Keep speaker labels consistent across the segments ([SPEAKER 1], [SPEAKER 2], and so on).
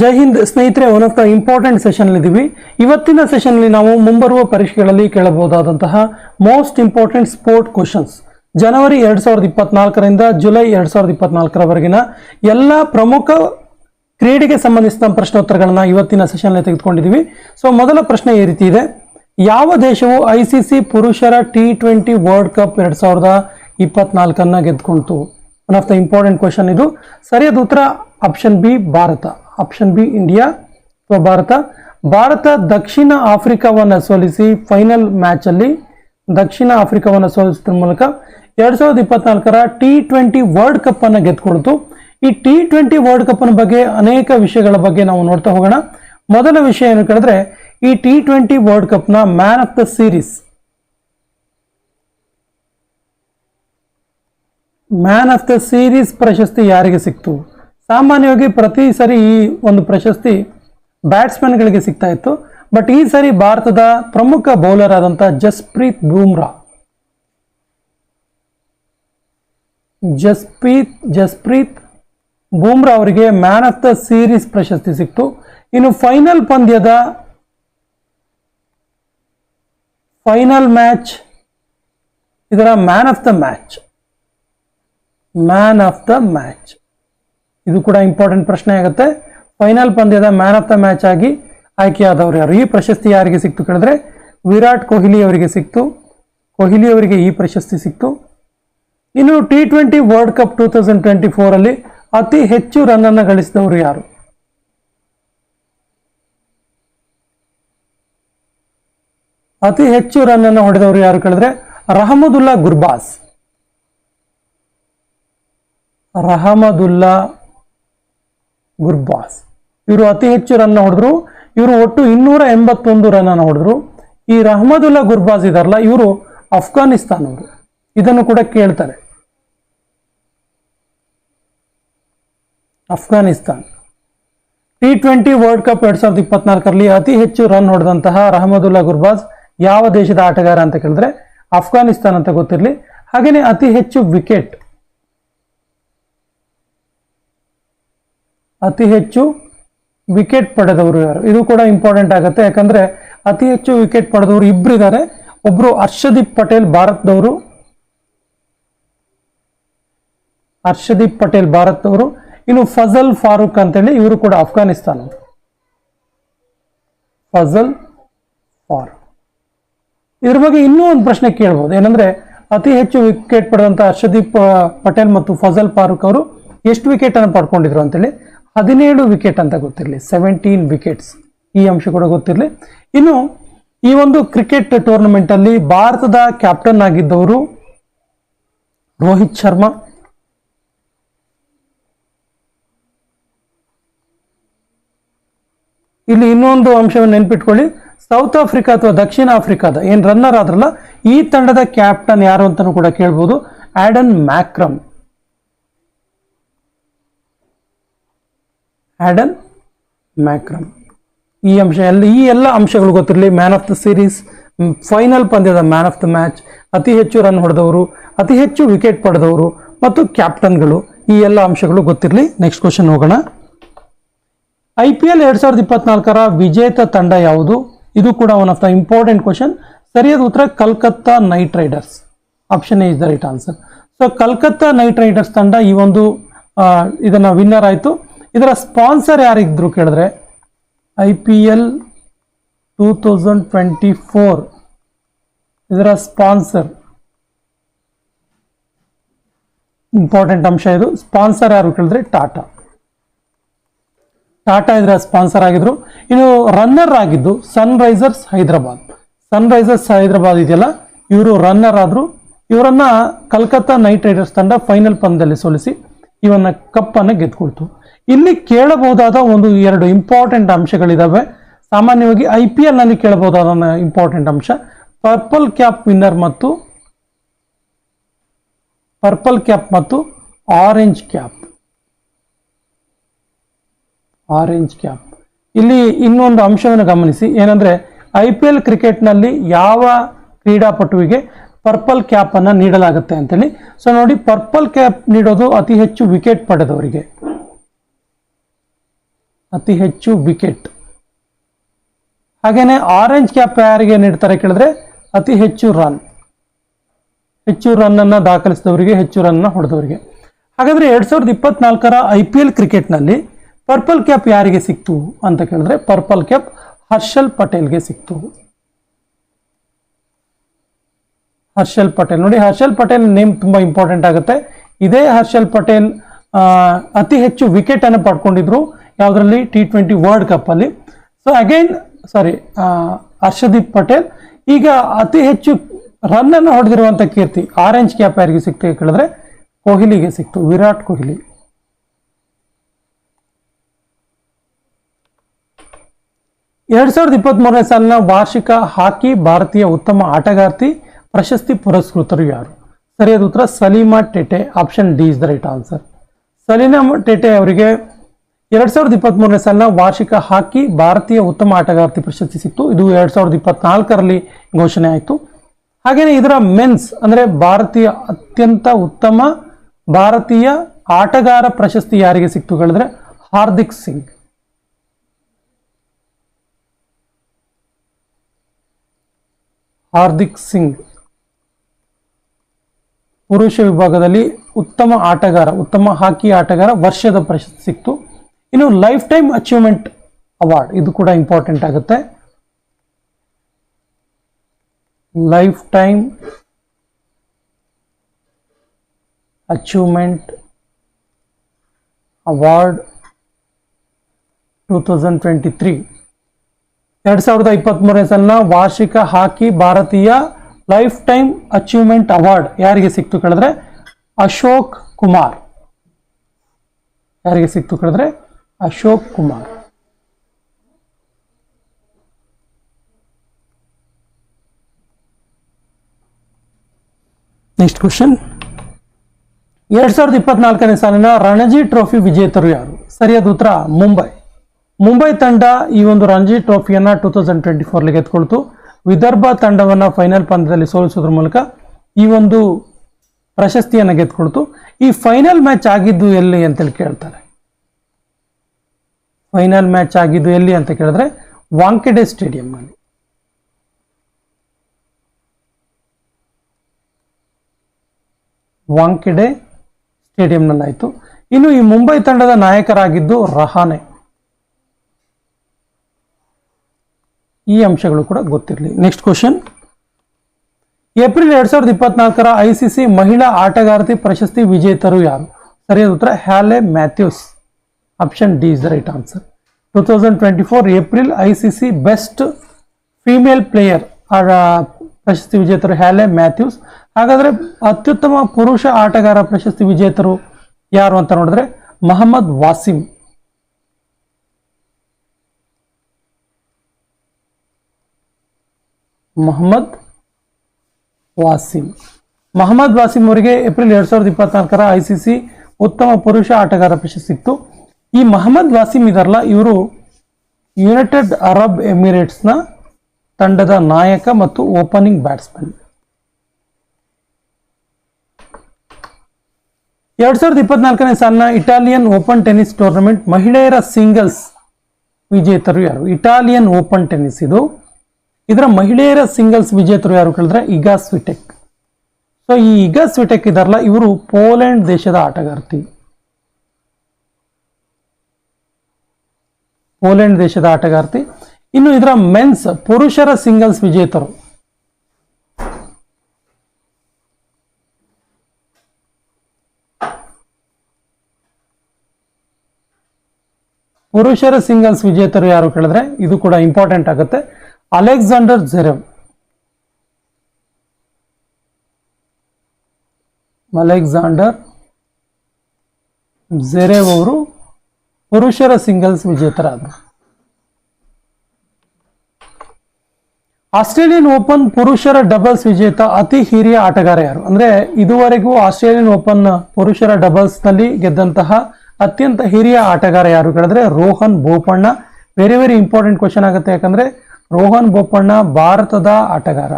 [SPEAKER 1] ಜೈ ಹಿಂದ್ ಸ್ನೇಹಿತರೆ one of the important session ಇದ್ದೀವಿ ಇವತ್ತಿನ ಸೆಷನ್ ಅಲ್ಲಿ ನಾವು ಮುಂಬರುವ ಪರೀಕ್ಷೆಗಳಲ್ಲಿ ಕೇಳಬಹುದಾದಂತಹ ಮೋಸ್ಟ್ ಇಂಪಾರ್ಟೆಂಟ್ ಸ್ಪೋರ್ಟ್ ಕ್ವಶನ್ಸ್ ಜನವರಿ ಎರಡು ಸಾವಿರದ ಇಪ್ಪತ್ನಾಲ್ಕರಿಂದ ಜುಲೈ ಎರಡು ಸಾವಿರದ ಇಪ್ಪತ್ನಾಲ್ಕರವರೆಗಿನ ಎಲ್ಲ ಪ್ರಮುಖ ಕ್ರೀಡೆಗೆ ಸಂಬಂಧಿಸಿದ ಪ್ರಶ್ನೋತ್ತರಗಳನ್ನ ಇವತ್ತಿನ ಸೆಷನ್ ತೆಗೆದುಕೊಂಡಿದ್ದೀವಿ ಸೊ ಮೊದಲ ಪ್ರಶ್ನೆ ಈ ರೀತಿ ಇದೆ. ಯಾವ ದೇಶವು ಐ ಸಿ ಸಿ ಪುರುಷರ ಟಿ ಟ್ವೆಂಟಿ ವರ್ಲ್ಡ್ ಕಪ್ ಎರಡು ಸಾವಿರದ ಇಪ್ಪತ್ನಾಲ್ಕನ್ನ ಗೆದ್ದುಕೊಂತು? One of the important question ಇದು. ಸರಿಯಾದ ಉತ್ತರ option B Bharat. Option B, India. ಅಥವಾ ಭಾರತ. ಭಾರತ ದಕ್ಷಿಣ ಆಫ್ರಿಕಾವನ್ನು ಸೋಲಿಸಿ ಫೈನಲ್ ಮ್ಯಾಚಲ್ಲಿ ದಕ್ಷಿಣ ಆಫ್ರಿಕಾವನ್ನು ಸೋಲಿಸಿದ ಮೂಲಕ ಎರಡು ಸಾವಿರದ ಇಪ್ಪತ್ನಾಲ್ಕರ ಟಿ ಟ್ವೆಂಟಿ ವರ್ಲ್ಡ್ ಕಪ್ಪನ್ನು ಗೆದ್ದುಕೊಳ್ತು ಈ ಟಿ ಟ್ವೆಂಟಿ ವರ್ಲ್ಡ್ ಕಪ್ನ ಬಗ್ಗೆ ಅನೇಕ ವಿಷಯಗಳ ಬಗ್ಗೆ ನಾವು ನೋಡ್ತಾ ಹೋಗೋಣ. ಮೊದಲ ವಿಷಯ ಏನು ಕೇಳಿದ್ರೆ, ಈ T twenty world ಕಪ್ನ man of the series man of the series ಪ್ರಶಸ್ತಿ ಯಾರಿಗೆ ಸಿಕ್ತು? ಸಾಮಾನ್ಯವಾಗಿ ಪ್ರತಿ ಸರಿ ಈ ಒಂದು ಪ್ರಶಸ್ತಿ ಬ್ಯಾಟ್ಸ್ಮನ್ಗಳಿಗೆ ಸಿಗ್ತಾ ಇತ್ತು. ಬಟ್ ಈ ಸರಿ ಭಾರತದ ಪ್ರಮುಖ ಬೌಲರ್ ಆದಂಥ ಜಸ್ಪ್ರೀತ್ ಬೂಮ್ರಾ. ಜಸ್ಪ್ರೀತ್ ಜಸ್ಪ್ರೀತ್ ಬೂಮ್ರಾ ಅವರಿಗೆ ಮ್ಯಾನ್ ಆಫ್ ದ ಸೀರೀಸ್ ಪ್ರಶಸ್ತಿ ಸಿಕ್ತು. ಇನ್ನು ಫೈನಲ್ ಪಂದ್ಯದ ಫೈನಲ್ ಮ್ಯಾಚ್, ಇದರ man of the match. Man of the match. ಇದು ಕೂಡ ಇಂಪಾರ್ಟೆಂಟ್ ಪ್ರಶ್ನೆ ಆಗುತ್ತೆ. ಫೈನಲ್ ಪಂದ್ಯದ ಮ್ಯಾನ್ ಆಫ್ ದ ಮ್ಯಾಚ್ ಆಗಿ ಆಯ್ಕೆಯಾದವರು ಯಾರು? ಈ ಪ್ರಶಸ್ತಿ ಯಾರಿಗೆ ಸಿಕ್ತು ಕೇಳಿದ್ರೆ? ವಿರಾಟ್ ಕೊಹ್ಲಿ ಅವರಿಗೆ ಸಿಕ್ತು. ಕೊಹ್ಲಿ ಅವರಿಗೆ ಈ ಪ್ರಶಸ್ತಿ ಸಿಕ್ತು. ಇನ್ನು T twenty world cup two thousand twenty ಫೋರಲ್ಲಿ ಅತಿ ಹೆಚ್ಚು ರನ್ ಅನ್ನು ಗಳಿಸಿದವರು ಯಾರು? ಅತಿ ಹೆಚ್ಚು ರನ್ ಅನ್ನು ಹೊಡೆದವರು ಯಾರು ಕೇಳಿದ್ರೆ? ರಹಮದುಲ್ಲಾ ಗುರ್ಬಾಸ್. ರಹಮದುಲ್ಲಾ ಗುರ್ಬಾಸ್ ಇವರು ಅತಿ ಹೆಚ್ಚು ರನ್ ಹೊಡೆದ್ರು. ಇವರು ಒಟ್ಟು ಇನ್ನೂರ ಎಂಬತ್ತೊಂದು ರನ್ ಹೊಡೆದ್ರು. ಈ ರಹಮದುಲ್ಲಾ ಗುರ್ಬಾಸ್ ಇದಾರಲ್ಲ, ಇವರು ಅಫ್ಘಾನಿಸ್ತಾನ್ ಅವರು ಇದನ್ನು ಕೂಡ ಕೇಳ್ತಾರೆ. Afghanistan. T twenty world cup ಎರಡ್ ಸಾವಿರದ ಇಪ್ಪತ್ನಾಲ್ಕರಲ್ಲಿ ಅತಿ ಹೆಚ್ಚು ರನ್ ಹೊಡೆದಂತಹ ರಹಮದುಲ್ಲಾ ಗುರ್ಬಾಸ್ ಯಾವ ದೇಶದ ಆಟಗಾರ ಅಂತ ಕೇಳಿದ್ರೆ ಅಫ್ಘಾನಿಸ್ತಾನ್ ಅಂತ ಗೊತ್ತಿರಲಿ. ಹಾಗೆಯೇ ಅತಿ ಹೆಚ್ಚು ವಿಕೆಟ್ ಅತಿ ಹೆಚ್ಚು ವಿಕೆಟ್ ಪಡೆದವರು ಯಾರು? ಇದು ಕೂಡ ಇಂಪಾರ್ಟೆಂಟ್ ಆಗುತ್ತೆ. ಯಾಕಂದ್ರೆ ಅತಿ ಹೆಚ್ಚು ವಿಕೆಟ್ ಪಡೆದವರು ಇಬ್ಬರು ಇದ್ದಾರೆ ಒಬ್ರು ಹರ್ಷದೀಪ್ ಪಟೇಲ್ ಭಾರತದವರು ಹರ್ಷದೀಪ್ ಪಟೇಲ್ ಭಾರತದವರು, ಇನ್ನು ಫಜಲ್ ಫಾರೂಕ್ ಅಂತೇಳಿ ಇವರು ಕೂಡ ಅಫ್ಘಾನಿಸ್ತಾನ ಫಜಲ್ ಫಾರೂಕ್. ಇದ್ರ ಬಗ್ಗೆ ಇನ್ನೂ ಒಂದು ಪ್ರಶ್ನೆ ಕೇಳ್ಬೋದು. ಏನಂದ್ರೆ ಅತಿ ಹೆಚ್ಚು ವಿಕೆಟ್ ಪಡೆದಂತ ಹರ್ಷದೀಪ್ ಪಟೇಲ್ ಮತ್ತು ಫಜಲ್ ಫಾರೂಕ್ ಅವರು ಎಷ್ಟು ವಿಕೆಟ್ ಅನ್ನು ಪಡ್ಕೊಂಡಿದ್ರು ಅಂತೇಳಿ? ಹದಿನೇಳು ವಿಕೆಟ್ ಅಂತ ಗೊತ್ತಿರಲಿ ಸೆವೆಂಟೀನ್ ವಿಕೆಟ್ಸ್ ಈ ಅಂಶ ಕೂಡ ಗೊತ್ತಿರಲಿ. ಇನ್ನು ಈ ಒಂದು ಕ್ರಿಕೆಟ್ ಟೂರ್ನಮೆಂಟ್ ಅಲ್ಲಿ ಭಾರತದ ಕ್ಯಾಪ್ಟನ್ ಆಗಿದ್ದವರು ರೋಹಿತ್ ಶರ್ಮಾ. ಇಲ್ಲಿ ಇನ್ನೊಂದು ಅಂಶವನ್ನು ನೆನ್ಪಿಟ್ಕೊಳ್ಳಿ ಸೌತ್ ಆಫ್ರಿಕಾ ಅಥವಾ ದಕ್ಷಿಣ ಆಫ್ರಿಕಾದ ಏನ್ ರನ್ನರ್ ಆದ್ರಲ್ಲ, ಈ ತಂಡದ ಕ್ಯಾಪ್ಟನ್ ಯಾರು ಅಂತಾನೂ ಕೂಡ ಕೇಳ್ಬೋದು ಆಡನ್ ಮ್ಯಾಕ್ರಮ್ ಆಡನ್ ಮ್ಯಾಕ್ರಮ್. ಈ ಅಂಶ ಎಲ್ಲ, ಈ ಎಲ್ಲ ಅಂಶಗಳು ಗೊತ್ತಿರಲಿ man of the series final ಪಂದ್ಯದ ಮ್ಯಾನ್ ಆಫ್ ದ ಮ್ಯಾಚ್ ಅತಿ ಹೆಚ್ಚು ರನ್ ಹೊಡೆದವರು, ಅತಿ ಹೆಚ್ಚು ವಿಕೆಟ್ ಪಡೆದವರು ಮತ್ತು ಕ್ಯಾಪ್ಟನ್ಗಳು ಈ ಎಲ್ಲ ಅಂಶಗಳು ಗೊತ್ತಿರಲಿ. ನೆಕ್ಸ್ಟ್ ಕ್ವಶನ್ ಹೋಗೋಣ. ಐ ಪಿ ಎಲ್ ಎರಡು ಸಾವಿರದ ಇಪ್ಪತ್ನಾಲ್ಕರ ವಿಜೇತ ತಂಡ ಯಾವುದು? ಇದು ಕೂಡ one of the important question ಸರಿಯಾದ ಉತ್ತರ, Calcutta Knight Riders option is the right answer so Calcutta Knight Riders ತಂಡ ಈ ಒಂದು ಇದನ್ನ ವಿನ್ನರ್ ಆಯಿತು. ಇದರ ಸ್ಪಾನ್ಸರ್ ಯಾರಿದ್ರು ಕೇಳಿದ್ರೆ, I P L two thousand twenty four ಇದರ ಸ್ಪಾನ್ಸರ್. ಇಂಪಾರ್ಟೆಂಟ್ ಅಂಶ ಇದು. ಸ್ಪಾನ್ಸರ್ ಯಾರು ಕೇಳಿದ್ರೆ, ಟಾಟಾ. ಟಾಟಾ ಇದರ ಸ್ಪಾನ್ಸರ್ ಆಗಿದ್ರು. ಇನ್ನು ರನ್ನರ್ ಆಗಿದ್ದು ಸನ್ ರೈಸರ್ಸ್ ಹೈದರಾಬಾದ್. ಸನ್ ರೈಸರ್ಸ್ ಹೈದರಾಬಾದ್ ಇದೆಯಲ್ಲ, ಇವರು ರನ್ನರ್ ಆದರು. ಇವರನ್ನ ಕಲ್ಕತ್ತಾ ನೈಟ್ ರೈಡರ್ಸ್ ತಂಡ ಫೈನಲ್ ಪಂದ್ಯದಲ್ಲಿ ಸೋಲಿಸಿ, ಇವನ್ನ ಕಪ್ಪನ್ನು ಗೆದ್ದುಕೊಳ್ತು ಇಲ್ಲಿ ಕೇಳಬಹುದಾದ ಒಂದು ಎರಡು ಇಂಪಾರ್ಟೆಂಟ್ ಅಂಶಗಳಿದಾವೆ. ಸಾಮಾನ್ಯವಾಗಿ ಐ ಪಿ ಎಲ್ನಲ್ಲಿ ಕೇಳಬಹುದಾದ ಇಂಪಾರ್ಟೆಂಟ್ ಅಂಶ. ಪರ್ಪಲ್ ಕ್ಯಾಪ್ ವಿನ್ನರ್ ಮತ್ತು ಪರ್ಪಲ್ ಕ್ಯಾಪ್ ಮತ್ತು ಆರೆಂಜ್ ಕ್ಯಾಪ್ ಆರೆಂಜ್ ಕ್ಯಾಪ್ ಇಲ್ಲಿ ಇನ್ನೊಂದು ಅಂಶವನ್ನು ಗಮನಿಸಿ. ಏನಂದ್ರೆ ಐ ಪಿ ಎಲ್ ಕ್ರಿಕೆಟ್ನಲ್ಲಿ ಯಾವ ಕ್ರೀಡಾಪಟುವಿಗೆ ಪರ್ಪಲ್ ಕ್ಯಾಪ್ ಅನ್ನ ನೀಡಲಾಗುತ್ತೆ ಅಂತೇಳಿ. ಸೊ ನೋಡಿ ಪರ್ಪಲ್ ಕ್ಯಾಪ್ ನೀಡೋದು ಅತಿ ಹೆಚ್ಚು ವಿಕೆಟ್ ಪಡೆದವರಿಗೆ. ಅತಿ ಹೆಚ್ಚು ವಿಕೆಟ್ ಹಾಗೆಯೇ ಆರೆಂಜ್ ಕ್ಯಾಪ್ ಯಾರಿಗೆ ನೀಡ್ತಾರೆ ಕೇಳಿದ್ರೆ ಅತಿ ಹೆಚ್ಚು ರನ್ ಹೆಚ್ಚು ರನ್ ಅನ್ನ ದಾಖಲಿಸಿದವರಿಗೆ, ಹೆಚ್ಚು ರನ್ ಹೊಡೆದವರಿಗೆ. ಹಾಗಾದ್ರೆ ಎರಡ್ ಸಾವಿರದ ಇಪ್ಪತ್ನಾಲ್ಕರ ಐ ಪಿ ಎಲ್ ಕ್ರಿಕೆಟ್ನಲ್ಲಿ ಪರ್ಪಲ್ ಕ್ಯಾಪ್ ಯಾರಿಗೆ ಸಿಕ್ತು ಅಂತ ಕೇಳಿದ್ರೆ ಪರ್ಪಲ್ ಕ್ಯಾಪ್ ಹರ್ಷಲ್ ಪಟೇಲ್ಗೆ ಸಿಕ್ತು. ಹರ್ಷಲ್ ಪಟೇಲ್. ನೋಡಿ, ಹರ್ಷಲ್ ಪಟೇಲ್ ನೇಮ್ ತುಂಬಾ ಇಂಪಾರ್ಟೆಂಟ್ ಆಗುತ್ತೆ. ಇದೇ ಹರ್ಷಲ್ ಪಟೇಲ್ ಅತಿ ಹೆಚ್ಚು ವಿಕೆಟ್ ಅನ್ನು ಪಡ್ಕೊಂಡಿದ್ರು. ಯಾವುದರಲ್ಲಿ? ಟಿ ಟ್ವೆಂಟಿ ವರ್ಲ್ಡ್ ಕಪ್ ಅಲ್ಲಿ. So again sorry Harshdeep Patel. ಈಗ ಅತಿ ಹೆಚ್ಚು ರನ್ ಅನ್ನು ಹೊಡೆದಿರುವಂತ ಕೀರ್ತಿ ಆರೆಂಜ್ ಕ್ಯಾಪ್ ಯಾರಿಗೆ ಸಿಕ್ತು ಕೇಳಿದ್ರೆ? ಕೊಹ್ಲಿಗೆ ಸಿಕ್ತು, ವಿರಾಟ್ ಕೊಹ್ಲಿ. ಎರಡ್ ಸಾವಿರದ ಇಪ್ಪತ್ತ್ಮೂರನೇ ಸಾಲಿನ ವಾರ್ಷಿಕ ಹಾಕಿ ಭಾರತೀಯ ಉತ್ತಮ ಆಟಗಾರ್ತಿ, ಪ್ರಶಸ್ತಿ ಪುರಸ್ಕೃತರು ಯಾರು? ಸರಿಯಾದ ಉತ್ತರ, Salima Tete option D is the right answer Salina Tete ಅವರಿಗೆ ಎರಡ್ ಸಾವಿರದ ಇಪ್ಪತ್ತ್ ಸಾಲಿನ ವಾರ್ಷಿಕ ಹಾಕಿ ಭಾರತೀಯ ಉತ್ತಮ ಆಟಗಾರ್ತಿ ಪ್ರಶಸ್ತಿ ಸಿಕ್ತು. ಇದು ಎರಡ್ ಸಾವಿರದ ಇಪ್ಪತ್ನಾಲ್ಕರಲ್ಲಿ ಘೋಷಣೆ ಆಯಿತು. ಹಾಗೇನೆ ಇದರ ಮೆನ್ಸ್ ಅಂದ್ರೆ ಭಾರತೀಯ ಅತ್ಯಂತ ಉತ್ತಮ ಭಾರತೀಯ ಆಟಗಾರ ಪ್ರಶಸ್ತಿ ಯಾರಿಗೆ ಸಿಕ್ತು ಹೇಳಿದ್ರೆ ಹಾರ್ದಿಕ್ ಸಿಂಗ್. ಹಾರ್ದಿಕ್ ಸಿಂಗ್. ಪುರುಷ ವಿಭಾಗದಲ್ಲಿ ಉತ್ತಮ ಆಟಗಾರ, ಉತ್ತಮ ಹಾಕಿ ಆಟಗಾರ ವರ್ಷದ ಪ್ರಶಸ್ತಿ ಸಿಕ್ತು. ಇನ್ನು ಲೈಫ್ ಟೈಮ್ ಅಚೀವ್ಮೆಂಟ್ ಅವಾರ್ಡ್ ಇದು ಕೂಡ ಇಂಪಾರ್ಟೆಂಟ್ ಆಗುತ್ತೆ. Lifetime achievement award two thousand twenty three ಎರಡ್ ಸಾವಿರದ ಇಪ್ಪತ್ತ್ಮೂರನೇ ಸಾಲಿನ ವಾರ್ಷಿಕ ಹಾಕಿ ಭಾರತೀಯ ಲೈಫ್ ಟೈಮ್ ಅಚೀವ್ಮೆಂಟ್ ಅವಾರ್ಡ್ ಯಾರಿಗೆ ಸಿಕ್ತು ಕೇಳಿದ್ರೆ ಅಶೋಕ್ ಕುಮಾರ್. ಯಾರಿಗೆ ಸಿಕ್ತು ಕೇಳಿದ್ರೆ ಅಶೋಕ್ ಕುಮಾರ್. ನೆಕ್ಸ್ಟ್ ಕ್ವಶನ್ ಎರಡ್ ಸಾವಿರದ ಇಪ್ಪತ್ನಾಲ್ಕನೇ ಸಾಲಿನ ರಣಜಿ ಟ್ರೋಫಿ ವಿಜೇತರು ಯಾರು? ಸರಿಯಾದ ಉತ್ತರ, ಮುಂಬೈ. ಮುಂಬೈ ತಂಡ ಈ ಒಂದು ರಣಜಿ ಟ್ರೋಫಿಯನ್ನ ಟೂ ತೌಸಂಡ್ ಟ್ವೆಂಟಿ ಫೋರ್ಲಿ ಗೆದ್ಕೊಳ್ತು ವಿದರ್ಭ ತಂಡವನ್ನ ಫೈನಲ್ ಪಂದ್ಯದಲ್ಲಿ ಸೋಲಿಸೋದ್ರ ಮೂಲಕ ಈ ಒಂದು ಪ್ರಶಸ್ತಿಯನ್ನ ಗೆದ್ಕೊಳ್ತು ಈ ಫೈನಲ್ ಮ್ಯಾಚ್ ಆಗಿದ್ದು ಎಲ್ಲಿ ಅಂತೇಳಿ ಕೇಳ್ತಾರೆ. ಫೈನಲ್ ಮ್ಯಾಚ್ ಆಗಿದ್ದು ಎಲ್ಲಿ ಅಂತ ಕೇಳಿದ್ರೆ ವಾಂಕೆಡೆ ಸ್ಟೇಡಿಯಂನಲ್ಲಿ ವಾಂಕೆಡೆ ಸ್ಟೇಡಿಯಂನಲ್ಲಾಯಿತು. ಇನ್ನು ಈ ಮುಂಬೈ ತಂಡದ ನಾಯಕರಾಗಿದ್ದು ರಹಾನೆ. ಈ ಅಂಶಗಳು ಕೂಡ ಗೊತ್ತಿರಲಿ. ನೆಕ್ಸ್ಟ್ ಕ್ವಶನ್ ಏಪ್ರಿಲ್ ಎರಡ್ ಸಾವಿರದ ಇಪ್ಪತ್ನಾಲ್ಕರ ಐಸಿಸಿ ಮಹಿಳಾ ಆಟಗಾರತಿ ಪ್ರಶಸ್ತಿ ವಿಜೇತರು ಯಾರು? ಸರಿಯಾದ ಉತ್ತರ Hayley Matthews. Option D is the right answer two thousand twenty four April ICC best female player ಪ್ರಶಸ್ತಿ ವಿಜೇತರು ಹ್ಯಾಲೆ ಮ್ಯಾಥ್ಯೂಸ್. ಹಾಗಾದ್ರೆ ಅತ್ಯುತ್ತಮ ಪುರುಷ ಆಟಗಾರ ಪ್ರಶಸ್ತಿ ವಿಜೇತರು ಯಾರು ಅಂತ ನೋಡಿದ್ರೆ ಮೊಹಮ್ಮದ್ ವಾಸಿಂ. ಮೊಹಮ್ಮದ್ ವಾಸಿಂ. ಮೊಹಮ್ಮದ್ ವಾಸಿಂ ಅವರಿಗೆ ಏಪ್ರಿಲ್ ಎರಡ್ ಸಾವಿರದ ಇಪ್ಪತ್ನಾಲ್ಕರ ಐಸಿಸಿ ಉತ್ತಮ ಪುರುಷ ಆಟಗಾರ ಪ್ರಶಸ್ತಿ ಸಿಕ್ತು ಈ ಮೊಹಮ್ಮದ್ ವಾಸಿಂ ಇದಾರಲ್ಲ ಇವರು ಯುನೈಟೆಡ್ ಅರಬ್ ಎಮಿರೇಟ್ಸ್ನ ತಂಡದ ನಾಯಕ ಮತ್ತು ಓಪನಿಂಗ್ ಬ್ಯಾಟ್ಸ್ಮನ್ ಎರಡ್ ಸಾವಿರದ ಇಪ್ಪತ್ನಾಲ್ಕನೇ ಸಾಲಿನ ಇಟಾಲಿಯನ್ ಓಪನ್ ಟೆನಿಸ್ ಟೂರ್ನಮೆಂಟ್ ಮಹಿಳೆಯರ ಸಿಂಗಲ್ಸ್ ವಿಜೇತರು ಯಾರು? ಇಟಾಲಿಯನ್ ಓಪನ್ ಟೆನಿಸ್ ಇದು. ಇದರ ಮಹಿಳೆಯರ ಸಿಂಗಲ್ಸ್ ವಿಜೇತರು ಯಾರು ಕೇಳಿದ್ರೆ ಇಗಾ ಸ್ವಿಟೆಕ್ ಸೊ ಈ ಇಗಾ ಸ್ವಿಟೆಕ್ ಇದಾರಲ್ಲ ಇವರು ಪೋಲೆಂಡ್ ದೇಶದ ಆಟಗಾರ್ತಿ. ಪೋಲೆಂಡ್ ದೇಶದ ಆಟಗಾರ್ತಿ. ಇನ್ನು ಇದರ ಮೆನ್ಸ್ ಪುರುಷರ ಸಿಂಗಲ್ಸ್ ವಿಜೇತರು. ಪುರುಷರ ಸಿಂಗಲ್ಸ್ ವಿಜೇತರು ಯಾರು ಕೇಳಿದ್ರೆ, ಇದು ಕೂಡ ಇಂಪಾರ್ಟೆಂಟ್ ಆಗುತ್ತೆ. Alexander Zverev. ಅಲೆಕ್ಸಾಂಡರ್ ಜೆರೆವ್ ಅವರು ಪುರುಷರ ಸಿಂಗಲ್ಸ್ ವಿಜೇತರಾದರು ಆಸ್ಟ್ರೇಲಿಯನ್ ಓಪನ್ ಪುರುಷರ ಡಬಲ್ಸ್ ವಿಜೇತ ಅತಿ ಹಿರಿಯ ಆಟಗಾರ ಯಾರು ಅಂದ್ರೆ ಇದುವರೆಗೂ ಆಸ್ಟ್ರೇಲಿಯನ್ ಓಪನ್ ಪುರುಷರ ಡಬಲ್ಸ್ನಲ್ಲಿ ಗೆದ್ದಂತಹ ಅತ್ಯಂತ ಹಿರಿಯ ಆಟಗಾರ ಯಾರು ಕೇಳಿದ್ರೆ Rohan Bopanna. Very very important question ಆಗುತ್ತೆ. ಯಾಕಂದ್ರೆ ರೋಹನ್ ಬೋಪಣ್ಣ ಭಾರತದ ಆಟಗಾರ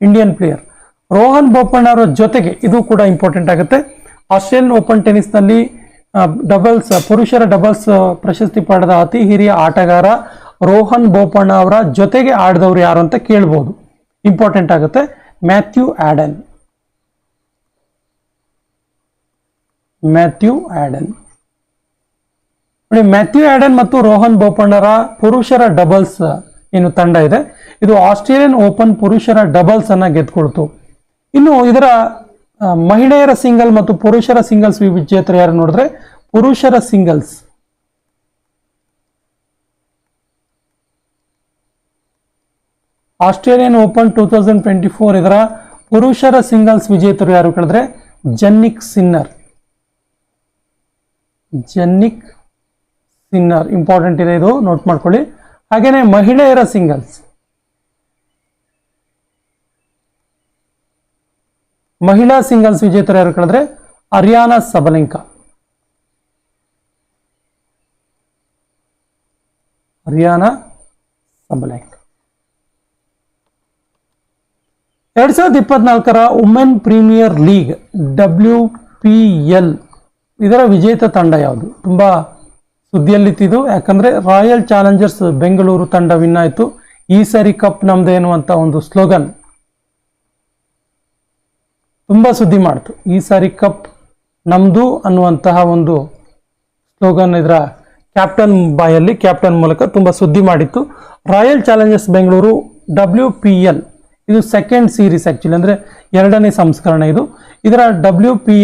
[SPEAKER 1] ಇಂಡಿಯನ್ ಪ್ಲೇಯರ್ ರೋಹನ್ ಬೋಪಣ್ಣ ಅವರ ಜೊತೆಗೆ ಇದು ಕೂಡ ಇಂಪಾರ್ಟೆಂಟ್ ಆಗುತ್ತೆ. ಆಸ್ಟ್ರೇಲಿಯನ್ ಓಪನ್ ಟೆನ್ನಿಸ್ನಲ್ಲಿ ಡಬಲ್ಸ್ ಪುರುಷರ ಡಬಲ್ಸ್ ಪ್ರಶಸ್ತಿ ಪಡೆದ ಅತಿ ಹಿರಿಯ ಆಟಗಾರ ರೋಹನ್ ಬೋಪಣ್ಣ ಅವರ ಜೊತೆಗೆ ಆಡಿದವರು ಯಾರು ಅಂತ ಕೇಳ್ಬೋದು. ಇಂಪಾರ್ಟೆಂಟ್ ಆಗುತ್ತೆ. ಮ್ಯಾಥ್ಯೂ ಆಡನ್ ಮ್ಯಾಥ್ಯೂ ಆಡನ್ ನೋಡಿ ಮ್ಯಾಥ್ಯೂ ಆಡನ್ ಮತ್ತು ರೋಹನ್ ಬೋಪಣ್ಣರ ಪುರುಷರ ಡಬಲ್ಸ್ ಏನು ತಂಡ ಇದೆ. ಇದು ಆಸ್ಟ್ರೇಲಿಯನ್ ಓಪನ್ ಪುರುಷರ ಡಬಲ್ಸ್ ಅನ್ನ ಗೆದ್ಕೊಳ್ತು. ಇನ್ನು ಇದರ ಮಹಿಳೆಯರ ಸಿಂಗಲ್ ಮತ್ತು ಪುರುಷರ ಸಿಂಗಲ್ಸ್ ವಿಜೇತರು ಯಾರು ನೋಡಿದ್ರೆ, ಪುರುಷರ singles. Australian open two thousand twenty four ಇದರ ಪುರುಷರ ಸಿಂಗಲ್ಸ್ ವಿಜೇತರು ಯಾರು ಕೇಳಿದ್ರೆ, Jannik Sinner. Jannik Sinner. Important ಇದೆ ಇದು ನೋಟ್ ಮಾಡ್ಕೊಳ್ಳಿ. ಹಾಗೇನೆ ಮಹಿಳೆಯರ ಸಿಂಗಲ್ಸ್. ಮಹಿಳಾ ಸಿಂಗಲ್ಸ್ ವಿಜೇತರು ಯಾರು ಕಳೆದ್ರೆ? ಅರಿಯಾನಾ ಸಬಲಿಂಕ. ಹರಿಯಾಣ ಸಬಲಿಂಕ. ಎರಡ್ ಸಾವಿರದ ಇಪ್ಪತ್ನಾಲ್ಕರ women premier league W P L ಇದರ ವಿಜೇತ ತಂಡ ಯಾವುದು? ತುಂಬಾ ಸುದ್ದಿಯಲ್ಲಿತ್ತಿದ್ದು, ಯಾಕಂದ್ರೆ ರಾಯಲ್ ಚಾಲೆಂಜರ್ಸ್ ಬೆಂಗಳೂರು ತಂಡ ವಿನ್ ಆಯಿತು. ಈ ಸರಿ ಕಪ್ ನಮ್ದೇನು ಅಂತ ಒಂದು ಸ್ಲೋಗನ್ ತುಂಬಾ ಸುದ್ದಿ ಮಾಡಿತು. ಈ ಸಾರಿ ಕಪ್ ನಮ್ಮದು ಅನ್ನುವಂತಹ ಒಂದು ಸ್ಲೋಗನ್ ಇದರ ಕ್ಯಾಪ್ಟನ್ ಬಾಯಲ್ಲಿ ಕ್ಯಾಪ್ಟನ್ ಮೂಲಕ ತುಂಬ ಸುದ್ದಿ ಮಾಡಿತ್ತು. Royal Challengers Bengaluru W P L ಇದು ಸೆಕೆಂಡ್ ಸೀರೀಸ್ ಆ್ಯಕ್ಚುಲಿ ಅಂದರೆ ಎರಡನೇ ಸಂಸ್ಕರಣೆ ಇದು. ಇದರ W P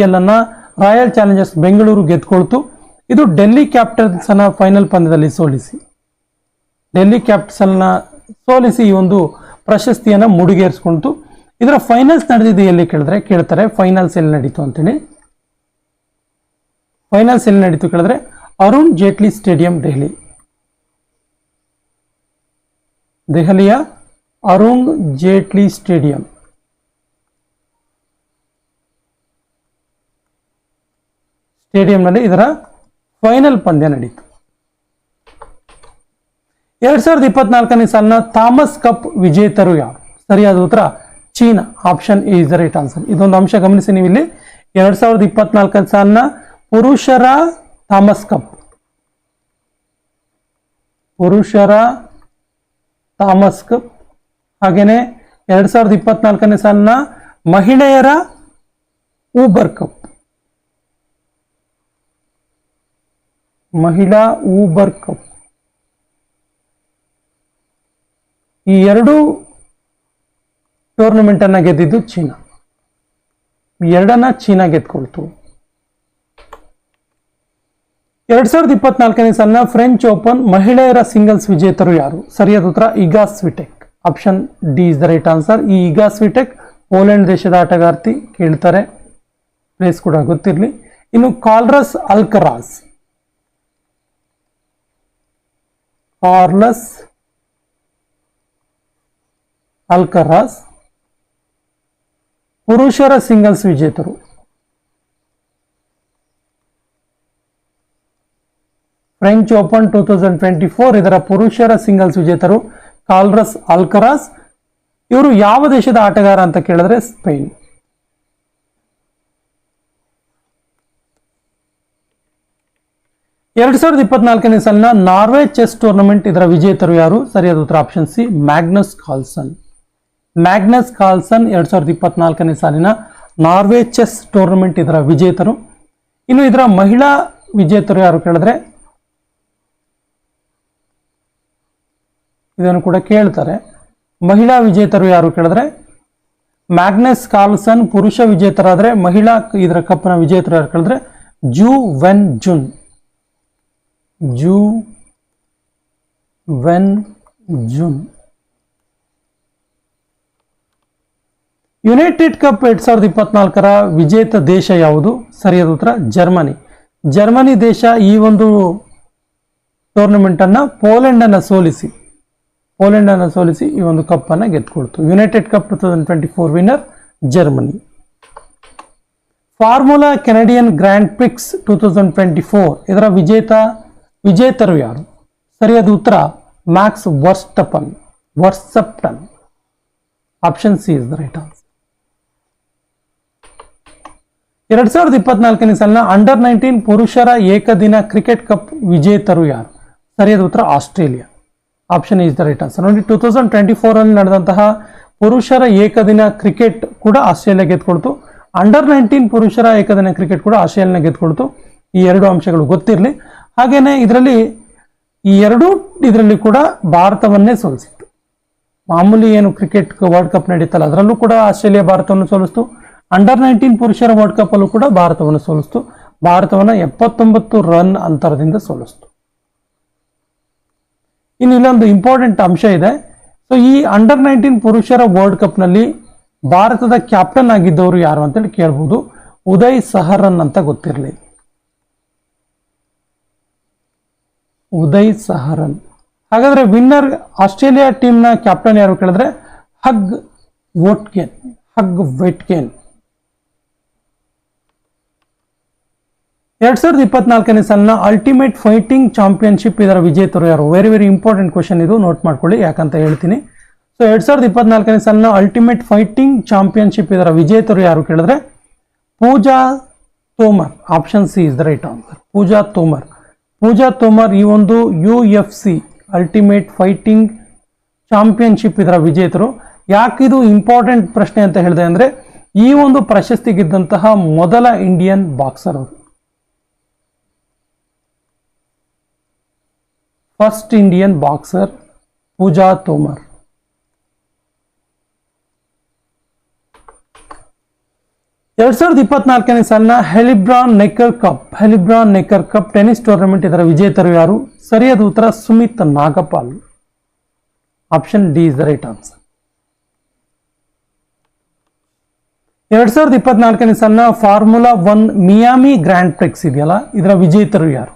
[SPEAKER 1] Royal Challengers Bengaluru ಗೆದ್ಕೊಳ್ತು. ಇದು ಡೆಲ್ಲಿ ಕ್ಯಾಪ್ಟನ್ಸನ್ನು ಫೈನಲ್ ಪಂದ್ಯದಲ್ಲಿ ಸೋಲಿಸಿ. ಡೆಲ್ಲಿ ಕ್ಯಾಪಿಟಲ್ಸ್ನ ಸೋಲಿಸಿ ಈ ಒಂದು ಪ್ರಶಸ್ತಿಯನ್ನು ಮುಡಿಗೇರಿಸ್ಕೊಂತು ಇದರ ಫೈನಲ್ಸ್ ನಡೆದಿದೆ ಎಲ್ಲಿ ಕೇಳಿದ್ರೆ, ಕೇಳ್ತಾರೆ ಫೈನಲ್ಸ್ ಎಲ್ಲಿ ನಡೀತು ಅಂತೇಳಿ. ಫೈನಲ್ಸ್ ಎಲ್ಲಿ ನಡೀತು ಕೇಳಿದ್ರೆ, ಅರುಣ್ ಜೇಟ್ಲಿ ಸ್ಟೇಡಿಯಂ ದೆಹಲಿ. ದೆಹಲಿಯ ಅರುಣ್ ಜೇಟ್ಲಿ ಸ್ಟೇಡಿಯಂ. ಸ್ಟೇಡಿಯಂನಲ್ಲಿ ಇದರ ಫೈನಲ್ ಪಂದ್ಯ ನಡೀತು. ಎರಡ್ ಸಾವಿರದ ಇಪ್ಪತ್ನಾಲ್ಕನೇ ಸಾಲಿನ ಥಾಮಸ್ ಕಪ್ ವಿಜೇತರು ಯಾರು? ಸರಿಯಾದ ಉತ್ತರ China option is the right answer ಇದೊಂದು ಅಂಶ ಗಮನಿಸಿ ನೀವು ಇಲ್ಲಿ ಎರಡ್ ಸಾವಿರದ ಇಪ್ಪತ್ನಾಲ್ಕನೇ ಸಾಲಿನ ಪುರುಷರ ಥಾಮಸ್ ಕಪ್. ಪುರುಷರ ಥಾಮಸ್ ಕಪ್. ಹಾಗೇನೆ ಎರಡ್ ಸಾವಿರದ ಇಪ್ಪತ್ನಾಲ್ಕನೇ ಸಾಲಿನ ಮಹಿಳೆಯರ ಊಬರ್ ಕಪ್ ಮಹಿಳಾ ಊಬರ್ ಕಪ್ ಈ ಎರಡು ಟೂರ್ನಮೆಂಟ್ ಅನ್ನ ಗೆದ್ದಿದ್ದು ಚೀನಾ. ಎರಡನ್ನ ಚೀನಾ ಗೆದ್ಕೊಳ್ತು. ಎರಡ್ ಸಾವಿರದ ಇಪ್ಪತ್ನಾಲ್ಕನೇ ಸಾಲಿನ ಫ್ರೆಂಚ್ ಓಪನ್ ಮಹಿಳೆಯರ ಸಿಂಗಲ್ಸ್ ವಿಜೇತರು ಯಾರು? ಸರಿಯಾದ ಉತ್ತರ Iga Swiatek option D is the right answer ಈ ಇಗಾ ಸ್ವಿಟೆಕ್ ಪೋಲೆಂಡ್ ದೇಶದ ಆಟಗಾರ್ತಿ ಕೇಳ್ತಾರೆ. ಪ್ಲೇಸ್ ಕೂಡ ಗೊತ್ತಿರಲಿ. ಇನ್ನು ಕಾಲ್ರಸ್ ಅಲ್ಕರಾಸ್ ಕಾರ್ಲಸ್ ಅಲ್ಕರಾಸ್ ಪುರುಷರ singles ವಿಜೇತರು. French open two thousand twenty four ಇದರ ಪುರುಷರ ಸಿಂಗಲ್ಸ್ ವಿಜೇತರು ಕಾಲ್ರಸ್ ಅಲ್ಕರಾಸ್ ಇವರು ಯಾವ ದೇಶದ ಆಟಗಾರ ಅಂತ ಕೇಳಿದ್ರೆ ಸ್ಪೇನ್. ಎರಡ್ ಸಾವಿರದ ಇಪ್ಪತ್ನಾಲ್ಕನೇ ಸಾಲಿನ ನಾರ್ವೆ ಚೆಸ್ ಟೂರ್ನಮೆಂಟ್ ಇದರ ವಿಜೇತರು ಯಾರು? ಸರಿಯಾದ ಉತ್ತರ option C Magnus Carlsen. Magnus Carlsen ಎರಡು ಸಾವಿರದ ಇಪ್ಪತ್ನಾಲ್ಕನೇ ಸಾಲಿನ ನಾರ್ವೆ ಚೆಸ್ ಟೂರ್ನಮೆಂಟ್ ಇದರ ವಿಜೇತರು. ಇನ್ನು ಇದರ ಮಹಿಳಾ ವಿಜೇತರು ಯಾರು ಕೇಳಿದ್ರೆ? ಇದನ್ನು ಕೂಡ ಕೇಳ್ತಾರೆ. ಮಹಿಳಾ ವಿಜೇತರು ಯಾರು ಕೇಳಿದ್ರೆ? ಮ್ಯಾಗ್ನಸ್ ಕಾಲ್ಸನ್ ಪುರುಷ ವಿಜೇತರಾದರೆ ಮಹಿಳಾ ಇದರ ಕಪ್ನ ವಿಜೇತರು ಯಾರು ಕೇಳಿದ್ರೆ? Ju Wenjun. Ju Wenjun. United cup ಎರಡ್ ಸಾವಿರದ ಇಪ್ಪತ್ನಾಲ್ಕರ ವಿಜೇತ ದೇಶ ಯಾವುದು? ಸರಿಯಾದ ಉತ್ತರ, ಜರ್ಮನಿ. ಜರ್ಮನಿ ದೇಶ ಈ ಒಂದು ಟೂರ್ನಮೆಂಟ್ ಅನ್ನ ಪೋಲೆಂಡ್ ಅನ್ನ ಸೋಲಿಸಿ ಪೋಲೆಂಡ್ ಅನ್ನ ಸೋಲಿಸಿ ಈ ಒಂದು ಕಪ್ ಅನ್ನ ಗೆದ್ಕೊಳ್ತು. United cup two thousand twenty four winner Germany. Formula Canadian grand prix two thousand twenty four ಇದರ ವಿಜೇತ, ವಿಜೇತರು ಯಾರು? ಸರಿಯಾದ ಉತ್ತರ Max Verstappen Verstappen option C is the right answer ಎರಡ್ ಸಾವಿರದ ಇಪ್ಪತ್ನಾಲ್ಕನೇ ಸಾಲಿನ ಅಂಡರ್ ನೈನ್ಟೀನ್ ಪುರುಷರ ಏಕದಿನ ಕ್ರಿಕೆಟ್ ಕಪ್ ವಿಜೇತರು ಯಾರು? ಸರಿಯಾದ ಉತ್ತರ Australia. Option is the right answer ನೋಡಿ ಟೂ ತೌಸಂಡ್ ಟ್ವೆಂಟಿ ಫೋರ್ ಅಲ್ಲಿ ನಡೆದಂತಹ ಪುರುಷರ ಏಕದಿನ ಕ್ರಿಕೆಟ್ ಕೂಡ ಆಸ್ಟ್ರೇಲಿಯಾ ಗೆದ್ಕೊಳ್ತು. ಅಂಡರ್ ನೈನ್ಟೀನ್ ಪುರುಷರ ಏಕದಿನ ಕ್ರಿಕೆಟ್ ಕೂಡ ಆಸ್ಟ್ರೇಲಿಯಾ ಗೆದ್ಕೊಳ್ತು. ಈ ಎರಡು ಅಂಶಗಳು ಗೊತ್ತಿರಲಿ. ಹಾಗೇನೆ ಇದರಲ್ಲಿ ಈ ಎರಡೂ ಇದರಲ್ಲಿ ಕೂಡ ಭಾರತವನ್ನೇ ಸೋಲಿಸಿತ್ತು. ಮಾಮೂಲಿ ಏನು ಕ್ರಿಕೆಟ್ ವರ್ಲ್ಡ್ ಕಪ್ ನಡೀತಲ್ಲ, ಅದರಲ್ಲೂ ಕೂಡ ಆಸ್ಟ್ರೇಲಿಯಾ ಭಾರತವನ್ನು ಸೋಲಿಸ್ತು. ಅಂಡರ್ ನೈನ್ಟೀನ್ ಪುರುಷರ ವರ್ಲ್ಡ್ ಕಪ್ ಅಲ್ಲೂ ಕೂಡ ಭಾರತವನ್ನು ಸೋಲಿಸ್ತು. ಭಾರತವನ್ನು ಎಪ್ಪತ್ತೊಂಬತ್ತು ರನ್ ಅಂತರದಿಂದ ಸೋಲಿಸ್ತು. ಇನ್ನು ಇಲ್ಲೊಂದು ಇಂಪಾರ್ಟೆಂಟ್ ಅಂಶ ಇದೆ. ಸೊ ಈ ಅಂಡರ್ ನೈನ್ಟೀನ್ ಪುರುಷರ ವರ್ಲ್ಡ್ ಕಪ್ನಲ್ಲಿ ಭಾರತದ ಕ್ಯಾಪ್ಟನ್ ಆಗಿದ್ದವರು ಯಾರು ಅಂತೇಳಿ ಕೇಳ್ಬೋದು. ಉದಯ್ ಸಹರನ್ ಅಂತ ಗೊತ್ತಿರಲಿ. ಉದಯ್ ಸಹರನ್. ಹಾಗಾದ್ರೆ ವಿನ್ನರ್ ಆಸ್ಟ್ರೇಲಿಯಾ ಟೀಮ್ನ ಕ್ಯಾಪ್ಟನ್ ಯಾರು ಕೇಳಿದ್ರೆ? ಹಗ್ ವೋಟ್ಕೇನ್. ಹಗ್ ವೆಟ್ಕೆನ್. ಎರಡ್ ಸಾವಿರದ ಇಪ್ಪತ್ನಾಲ್ಕನೇ ಸಾಲಿನ ಅಲ್ಟಿಮೇಟ್ ಫೈಟಿಂಗ್ ಚಾಂಪಿಯನ್ಶಿಪ್ ಇದರ ವಿಜೇತರು ಯಾರು? ವೆರಿ ವೆರಿ ಇಂಪಾರ್ಟೆಂಟ್ ಕ್ವಶನ್ ಇದು. ನೋಟ್ ಮಾಡ್ಕೊಳ್ಳಿ, ಯಾಕಂತ ಹೇಳ್ತೀನಿ. ಸೊ ಎರಡ್ ಸಾವಿರದ ಇಪ್ಪತ್ನಾಲ್ಕನೇ ಸಾಲಿನ ಅಲ್ಟಿಮೇಟ್ ಫೈಟಿಂಗ್ ಚಾಂಪಿಯನ್ಶಿಪ್ ಇದರ ವಿಜೇತರು ಯಾರು ಕೇಳಿದ್ರೆ? Pooja Tomar. Option C is the right answer Pooja Tomar. Pooja Tomar ಈ ಒಂದು U F C ultimate fighting championship ಇದರ ವಿಜೇತರು ಯಾಕಿದು ಇಂಪಾರ್ಟೆಂಟ್ ಪ್ರಶ್ನೆ ಅಂತ ಹೇಳಿದೆ ಅಂದ್ರೆ, ಈ ಒಂದು ಪ್ರಶಸ್ತಿಗಿದ್ದಂತಹ ಮೊದಲ ಇಂಡಿಯನ್ ಬಾಕ್ಸರ್ ಅವರು. First Indian boxer Pooja Tomar ಎರಡ್ ಸಾವಿರದ ಇಪ್ಪತ್ನಾಲ್ಕನೇ ಸಾಲಿನ Heilbronn Neckar cup Heilbronn Neckar cup tennis tournament ಇದರ ವಿಜೇತರು ಯಾರು? ಸರಿಯಾದ ಉತ್ತರ Sumit Nagpal. Option D is the right answer ಎರಡ್ ಸಾವಿರದ ಇಪ್ಪತ್ನಾಲ್ಕನೇ ಸಾಲಿನ formula one Miami grand prix ಇದೆಯಲ್ಲ? ಇದರ ವಿಜೇತರು ಯಾರು?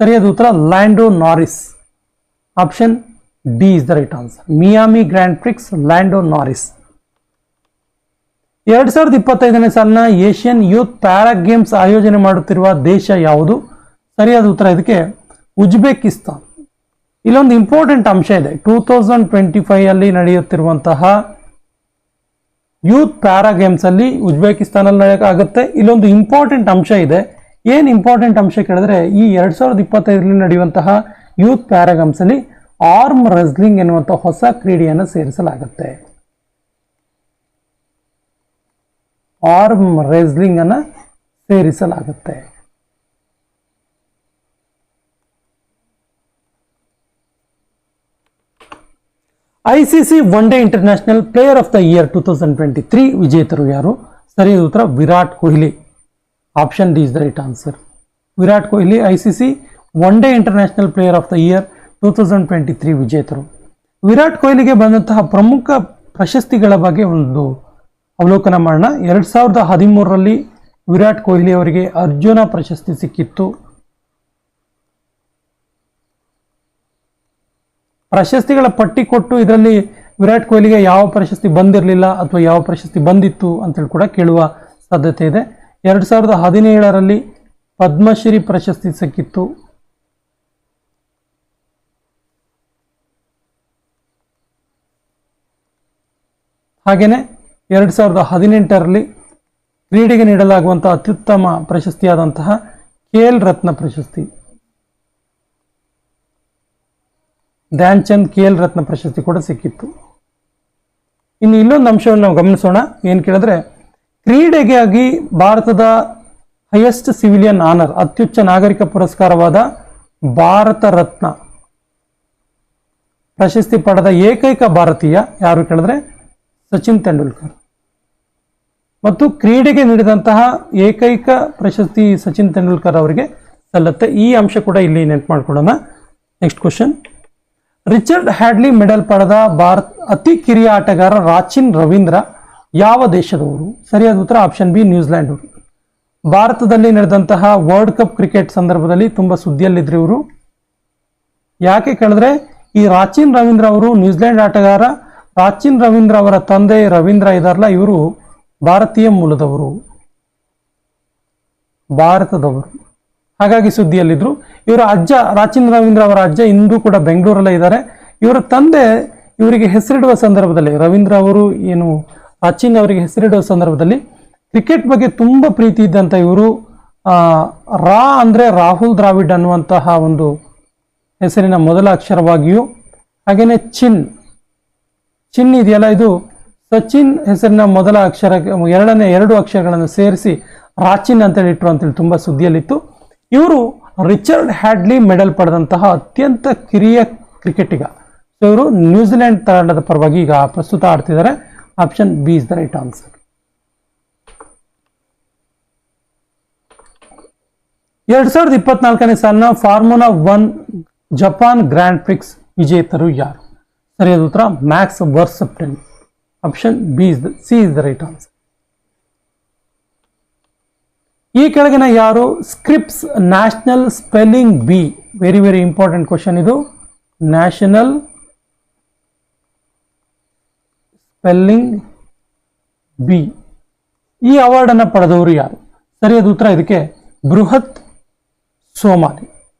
[SPEAKER 1] ಸರಿಯಾದ ಉತ್ತರ. Lando Norris option D is the right answer Miami grand prix Lando Norris ಎರಡು ಸಾವಿರದ ಇಪ್ಪತ್ತೈದನೇ ಸಾಲಿನ ಏಷ್ಯನ್ ಯೂತ್ ಪ್ಯಾರಾ ಗೇಮ್ಸ್ ಆಯೋಜನೆ ಮಾಡುತ್ತಿರುವ ದೇಶ ಯಾವುದು? ಸರಿಯಾದ ಉತ್ತರ. ಇದಕ್ಕೆ ಉಜ್ಬೇಕಿಸ್ತಾನ್. ಇಲ್ಲೊಂದು ಇಂಪಾರ್ಟೆಂಟ್ ಅಂಶ ಇದೆ. ಟೂ ತೌಸಂಡ್ ಟ್ವೆಂಟಿ ಫೈವ್ ಅಲ್ಲಿ ನಡೆಯುತ್ತಿರುವಂತಹ ಯೂತ್ ಪ್ಯಾರಾ ಗೇಮ್ಸ್ ಅಲ್ಲಿ ಉಜ್ಬೇಕಿಸ್ತಾನಲ್ಲಿ ನಡೆಯೋಕ್ಕಾಗುತ್ತೆ ಇಲ್ಲೊಂದು ಇಂಪಾರ್ಟೆಂಟ್ ಅಂಶ ಇದೆ. ಏನ್ ಇಂಪಾರ್ಟೆಂಟ್ ಅಂಶ ಕೇಳಿದ್ರೆ, ಈ ಎರಡು ಸಾವಿರದ ಇಪ್ಪತ್ತೈದರಲ್ಲಿ ನಡೆಯುವಂತಹ ಯೂತ್ ಪ್ಯಾರಾಗಮ್ಸಲ್ಲಿ ಅಲ್ಲಿ ಆರ್ಮ್ ರೆಸ್ಲಿಂಗ್ ಎನ್ನುವಂಥ ಹೊಸ ಕ್ರೀಡೆಯನ್ನು ಸೇರಿಸಲಾಗುತ್ತೆ. ಆರ್ಮ್ ರೆಸ್ಲಿಂಗ್ ಅನ್ನ ಸೇರಿಸಲಾಗುತ್ತೆ. ICC one day international player of the year two thousand twenty three ವಿಜೇತರು ಯಾರು? ಸರಿಯಾದ ಉತ್ತರ Virat Kohli. Option D is the right answer Virat Kohli ICC one day international player of the year two thousand twenty three ವಿಜೇತರು Virat ಕೊಹ್ಲಿಗೆ ಬಂದಂತಹ ಪ್ರಮುಖ ಪ್ರಶಸ್ತಿಗಳ ಬಗ್ಗೆ ಒಂದು ಅವಲೋಕನ ಮಾಡೋಣ. ಎರಡು ಸಾವಿರದ ಹದಿಮೂರರಲ್ಲಿ ವಿರಾಟ್ ಕೊಹ್ಲಿ ಅವರಿಗೆ ಅರ್ಜುನ ಪ್ರಶಸ್ತಿ ಸಿಕ್ಕಿತ್ತು. ಪ್ರಶಸ್ತಿಗಳ ಪಟ್ಟಿ ಕೊಟ್ಟು ಇದರಲ್ಲಿ ವಿರಾಟ್ ಕೊಹ್ಲಿಗೆ ಯಾವ ಪ್ರಶಸ್ತಿ ಬಂದಿರಲಿಲ್ಲ ಅಥವಾ ಯಾವ ಪ್ರಶಸ್ತಿ ಬಂದಿತ್ತು ಅಂತೇಳಿ ಕೂಡ ಕೇಳುವ ಸಾಧ್ಯತೆ ಇದೆ. ಎರಡು ಸಾವಿರದ ಹದಿನೇಳರಲ್ಲಿ ಪದ್ಮಶ್ರೀ ಪ್ರಶಸ್ತಿ ಸಿಕ್ಕಿತ್ತು. ಹಾಗೆಯೇ ಎರಡು ಸಾವಿರದ ಹದಿನೆಂಟರಲ್ಲಿ ಕ್ರೀಡೆಗೆ ನೀಡಲಾಗುವಂಥ ಅತ್ಯುತ್ತಮ ಪ್ರಶಸ್ತಿಯಾದಂತಹ ಖೇಲ್ ರತ್ನ ಪ್ರಶಸ್ತಿ. ಧ್ಯಾನ್ ಚಂದ್ ಎಲ್ ರತ್ನ ಪ್ರಶಸ್ತಿ ಕೂಡ ಸಿಕ್ಕಿತ್ತು. ಇನ್ನು ಇಲ್ಲೊಂದು ಅಂಶವನ್ನು ನಾವು ಗಮನಿಸೋಣ. ಏನು ಕೇಳಿದ್ರೆ ಕ್ರೀಡೆಗಾಗಿ ಭಾರತದ ಹೈಯೆಸ್ಟ್ ಸಿವಿಲಿಯನ್ ಆನರ್ ಅತ್ಯುಚ್ಚ ನಾಗರಿಕ ಪುರಸ್ಕಾರವಾದ ಭಾರತ ರತ್ನ. ಪ್ರಶಸ್ತಿ ಪಡೆದ ಏಕೈಕ ಭಾರತೀಯ ಯಾರು ಕೇಳಿದ್ರೆ? ಸಚಿನ್ ತೆಂಡೂಲ್ಕರ್. ಮತ್ತು ಕ್ರೀಡೆಗೆ ನೀಡಿದಂತಹ ಏಕೈಕ ಪ್ರಶಸ್ತಿ ಸಚಿನ್ ತೆಂಡೂಲ್ಕರ್ ಅವರಿಗೆ ಸಲ್ಲತ್ತೆ. ಈ ಅಂಶ ಕೂಡ ಇಲ್ಲಿ ನೆನ್ಪು ಮಾಡ್ಕೊಳ್ಳೋಣ. Next question Richard Hadlee medal ಪಡೆದ ಭಾರತ್ ಅತಿ ಕಿರಿಯ ಆಟಗಾರ ರಾಚಿನ್ ರವೀಂದ್ರ ಯಾವ ದೇಶದವರು? ಸರಿಯಾದ ಉತ್ತರ ಆಪ್ಷನ್ ಬಿ ನ್ಯೂಜಿಲ್ಯಾಂಡ್ ಅವರು. ಭಾರತದಲ್ಲಿ ನಡೆದಂತಹ ವರ್ಲ್ಡ್ ಕಪ್ ಕ್ರಿಕೆಟ್ ಸಂದರ್ಭದಲ್ಲಿ ತುಂಬ ಸುದ್ದಿಯಲ್ಲಿದ್ರು ಇವರು. ಯಾಕೆ ಕೇಳಿದ್ರೆ, ಈ ರಾಚಿನ್ ರವೀಂದ್ರ ಅವರು ನ್ಯೂಜಿಲೆಂಡ್ ಆಟಗಾರ ರಾಚಿನ್ ರವೀಂದ್ರ ಅವರ ತಂದೆ ರವೀಂದ್ರ ಇದಾರಲ್ಲ ಇವರು ಭಾರತೀಯ ಮೂಲದವರು. ಭಾರತದವರು. ಹಾಗಾಗಿ ಸುದ್ದಿಯಲ್ಲಿದ್ರು. ಇವರ ಅಜ್ಜ, ರಾಚಿನ್ ರವೀಂದ್ರ ಅವರ ಅಜ್ಜ ಇಂದು ಕೂಡ ಬೆಂಗಳೂರಲ್ಲೇ ಇದ್ದಾರೆ. ಇವರ ತಂದೆ, ಇವರಿಗೆ ಹೆಸರಿಡುವ ಸಂದರ್ಭದಲ್ಲಿ ರವೀಂದ್ರ ಅವರು ಏನು ರಾಚಿನ್ ಅವರಿಗೆ ಹೆಸರಿಡುವ ಸಂದರ್ಭದಲ್ಲಿ ಕ್ರಿಕೆಟ್ ಬಗ್ಗೆ ತುಂಬ ಪ್ರೀತಿ ಇದ್ದಂಥ ಇವರು ರಾ ಅಂದರೆ ರಾಹುಲ್ ದ್ರಾವಿಡ್ ಅನ್ನುವಂತಹ ಒಂದು ಹೆಸರಿನ ಮೊದಲ ಅಕ್ಷರವಾಗಿಯೂ ಹಾಗೆಯೇ ಚಿನ್. ಚಿನ್ ಇದೆಯಲ್ಲ, ಇದು ಸಚಿನ್ ಹೆಸರಿನ ಮೊದಲ ಅಕ್ಷರ, ಎರಡನೇ ಎರಡು ಅಕ್ಷರಗಳನ್ನು ಸೇರಿಸಿ ರಾಚಿನ್ ಅಂತೇಳಿ ಇಟ್ಟರು ಅಂತೇಳಿ ತುಂಬ ಸುದ್ದಿಯಲ್ಲಿತ್ತು. ಇವರು ರಿಚರ್ಡ್ ಹ್ಯಾಡ್ಲಿ ಮೆಡಲ್ ಪಡೆದಂತಹ ಅತ್ಯಂತ ಕಿರಿಯ ಕ್ರಿಕೆಟಿಗ. ಇವರು ನ್ಯೂಜಿಲೆಂಡ್ ತಂಡದ ಪರವಾಗಿ ಈಗ ಪ್ರಸ್ತುತ ಆಡ್ತಿದ್ದಾರೆ. Option B is the right answer ಎರಡ್ ಸಾವಿರದ ಇಪ್ಪತ್ನಾಲ್ಕನೇ ಸಾಲಿನ formula one Japan grand prix ವಿಜೇತರು ಯಾರು? ಸರಿಯಾದ ಉತ್ತರ Max Verstappen option B is the C is the right answer ಈ ಕೆಳಗಿನ ಯಾರು? Scripps national spelling bee very very important question ಇದು. National spelling bee. ಈ ಅವಾರ್ಡನ್ನು ಪಡೆದವರು ಯಾರು? ಸರಿಯಾದ ಉತ್ತರ ಇದಕ್ಕೆ. ಬೃಹತ್ ಸೋಮಾಲಿ.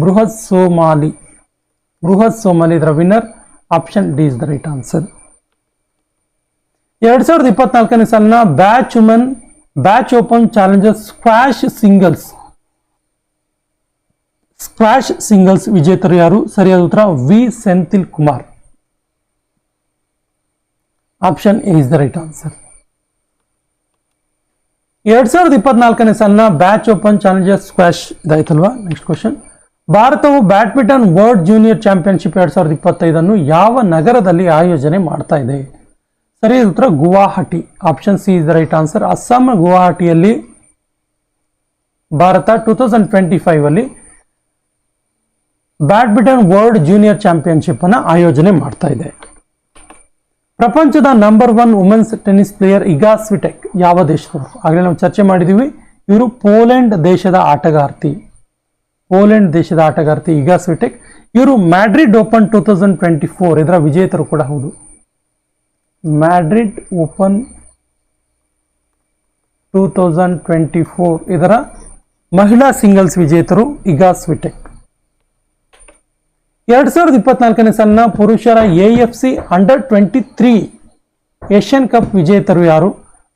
[SPEAKER 1] ಬೃಹತ್ ಸೋಮಾಲಿ. ಬೃಹತ್ ಸೋಮಾಲಿ ಇದರ winner, option D is the right answer. ಎರಡ್ ಸಾವಿರದ ಇಪ್ಪತ್ನಾಲ್ಕನೇ ಸಾಲಿನ Bach woman, Bach open challenger squash singles. Squash singles ವಿಜೇತರು ಯಾರು? ಸರಿಯಾದ ಉತ್ತರ V. Senthil Kumar. Option A is the right answer ಎರಡ್ ಸಾವಿರದ ಇಪ್ಪತ್ನಾಲ್ಕನೇ ಸಾಲಿನ ಬ್ಯಾಚ್ ಓಪನ್ ಚಾಲೆಂಜರ್ ಸ್ಕ್ವಾಶ್ ಇದಾಯ್ತಲ್ವಾ ನೆಕ್ಸ್ಟ್ ಕ್ವಶನ್ ಭಾರತವು ಬ್ಯಾಡ್ಮಿಂಟನ್ ವರ್ಲ್ಡ್ ಜೂನಿಯರ್ ಚಾಂಪಿಯನ್ಶಿಪ್ ಎರಡ್ ಸಾವಿರದ ಇಪ್ಪತ್ತೈದನ್ನು ಯಾವ ನಗರದಲ್ಲಿ ಆಯೋಜನೆ ಮಾಡ್ತಾ ಇದೆ? ಸರಿ ಉತ್ತರ Guwahati. Option C is the right answer Assam, ಗುವಾಹಟಿಯಲ್ಲಿ Bharat two thousand twenty five ಅಲ್ಲಿ ಬ್ಯಾಡ್ಮಿಂಟನ್ ವರ್ಲ್ಡ್ ಜೂನಿಯರ್ ಚಾಂಪಿಯನ್ಶಿಪ್ ಅನ್ನು ಆಯೋಜನೆ ಮಾಡ್ತಾ ಇದೆ. ಪ್ರಪಂಚದ number one women's tennis player Iga Swiatek ಯಾವ ದೇಶದವರು? ಆಗಲೇ ನಾವು ಚರ್ಚೆ ಮಾಡಿದ್ದೀವಿ ಇವರು ಪೋಲೆಂಡ್ ದೇಶದ ಆಟಗಾರ್ತಿ. ಪೋಲೆಂಡ್ ದೇಶದ ಆಟಗಾರ್ತಿ ಇಗಾ ಸ್ವಿಟೆಕ್ ಇವರು Madrid open two thousand twenty four ಇದರ ವಿಜೇತರು ಕೂಡ ಹೌದು. Madrid open two thousand twenty four ಇದರ ಮಹಿಳಾ ಸಿಂಗಲ್ಸ್ ವಿಜೇತರು ಇಗಾ ಸ್ವಿಟೆಕ್ ಎರಡ್ ಸಾವಿರದ ಇಪ್ಪತ್ನಾಲ್ಕನೇ ಸಾಲಿನ ಪುರುಷರ A F C under twenty three Asian cup ವಿಜೇತರು ಯಾರು?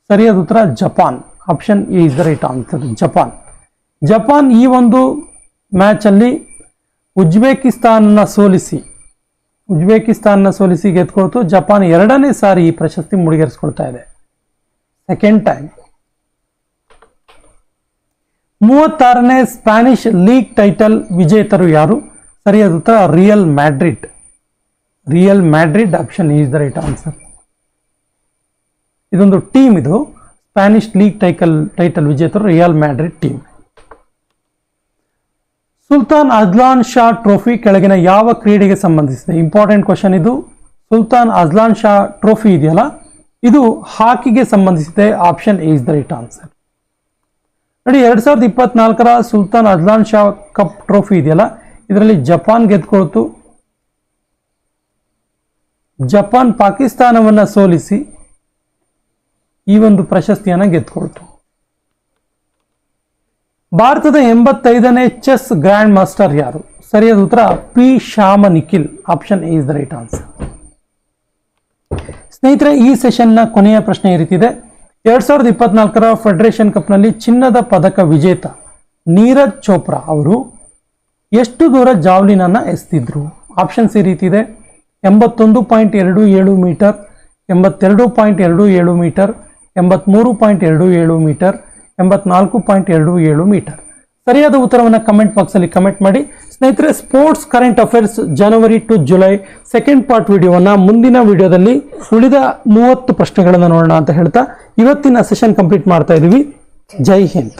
[SPEAKER 1] ಸರಿಯಾದ ಉತ್ತರ, Japan. Option is the right answer, Japan. Japan ಈ ಒಂದು ಮ್ಯಾಚಲ್ಲಿ ಉಜ್ಬೇಕಿಸ್ತಾನನ್ನ ಸೋಲಿಸಿ ಉಜ್ಬೇಕಿಸ್ತಾನನ್ನ ಸೋಲಿಸಿ ಗೆದ್ಕೊಳ್ತು. ಜಪಾನ್ ಎರಡನೇ ಸಾರಿ ಈ ಪ್ರಶಸ್ತಿ ಮುಡಿಗೇರಿಸ್ಕೊಳ್ತಾ ಇದೆ. Second time. ಮೂವತ್ತಾರನೇ ಸ್ಪ್ಯಾನಿಷ್ ಲೀಗ್ ಟೈಟಲ್ ವಿಜೇತರು ಯಾರು? ಸರಿಯಾದ ಉತ್ತರ Real Madrid Real Madrid option is the right answer ಇದೊಂದು ಟೀಮ್ ಇದು. Spanish league title title ವಿಜೇತರು Real Madrid team Sultan Azlan Shah trophy ಕೆಳಗಿನ ಯಾವ ಕ್ರೀಡೆಗೆ ಸಂಬಂಧಿಸಿದೆ? ಇಂಪಾರ್ಟೆಂಟ್ ಕ್ವಶನ್ ಇದು. ಸುಲ್ತಾನ್ ಅಜ್ಲಾನ್ ಶಾ ಟ್ರೋಫಿ ಇದೆಯಲ್ಲ, ಇದು ಹಾಕಿಗೆ ಸಂಬಂಧಿಸಿದೆ. Option is the right answer ನೋಡಿ, ಎರಡ್ ಸಾವಿರದ ಇಪ್ಪತ್ನಾಲ್ಕರ Sultan Azlan Shah cup trophy ಇದೆಯಲ್ಲ ಇದರಲ್ಲಿ ಜಪಾನ್ ಗೆದ್ಕೊಳ್ತು. ಜಪಾನ್ ಪಾಕಿಸ್ತಾನವನ್ನು ಸೋಲಿಸಿ ಈ ಒಂದು ಪ್ರಶಸ್ತಿಯನ್ನ ಗೆದ್ಕೊಳ್ತು. ಭಾರತದ ಎಂಬತ್ತೈದನೇ ಚೆಸ್ ಗ್ರ್ಯಾಂಡ್ ಮಾಸ್ಟರ್ ಯಾರು? ಸರಿಯಾದ ಉತ್ತರ, P Shyam Nikhil. Option A is the right answer. ಸ್ನೇಹಿತರೆ, ಈ ಸೆಷನ್ನ ಕೊನೆಯ ಪ್ರಶ್ನೆ ಈ ಎರಡ್ ಸಾವಿರದ ಇಪ್ಪತ್ನಾಲ್ಕರ ಫೆಡರೇಷನ್ ಕಪ್ನಲ್ಲಿ ಚಿನ್ನದ ಪದಕ ವಿಜೇತ ನೀರಜ್ ಚೋಪ್ರಾ ಅವರು ಎಷ್ಟು ದೂರ ಜಾವ್ಲಿನನ್ನು ಎಸ್ತಿದ್ರು? ಆಪ್ಷನ್ಸ್ ಈ ರೀತಿ ಇದೆ ಎಂಬತ್ತೊಂದು ಪಾಯಿಂಟ್ ಎರಡು ಏಳು ಮೀಟರ್, ಎಂಬತ್ತೆರಡು ಪಾಯಿಂಟ್ ಎರಡು ಏಳು ಮೀಟರ್, ಎಂಬತ್ಮೂರು ಪಾಯಿಂಟ್ ಎರಡು ಏಳು ಮೀಟರ್, ಎಂಬತ್ನಾಲ್ಕು ಪಾಯಿಂಟ್ ಎರಡು ಏಳು ಮೀಟರ್. ಸರಿಯಾದ ಉತ್ತರವನ್ನು ಕಮೆಂಟ್ ಬಾಕ್ಸಲ್ಲಿ ಕಮೆಂಟ್ ಮಾಡಿ. ಸ್ನೇಹಿತರೆ sports current affairs January to July second part ವಿಡಿಯೋವನ್ನು ಮುಂದಿನ ವಿಡಿಯೋದಲ್ಲಿ ಉಳಿದ ಮೂವತ್ತು ಪ್ರಶ್ನೆಗಳನ್ನು ನೋಡೋಣ ಅಂತ ಹೇಳ್ತಾ ಇವತ್ತಿನ ಸೆಷನ್ ಕಂಪ್ಲೀಟ್ ಮಾಡ್ತಾ ಇದ್ದೀವಿ ಜೈ ಹಿಂದ್.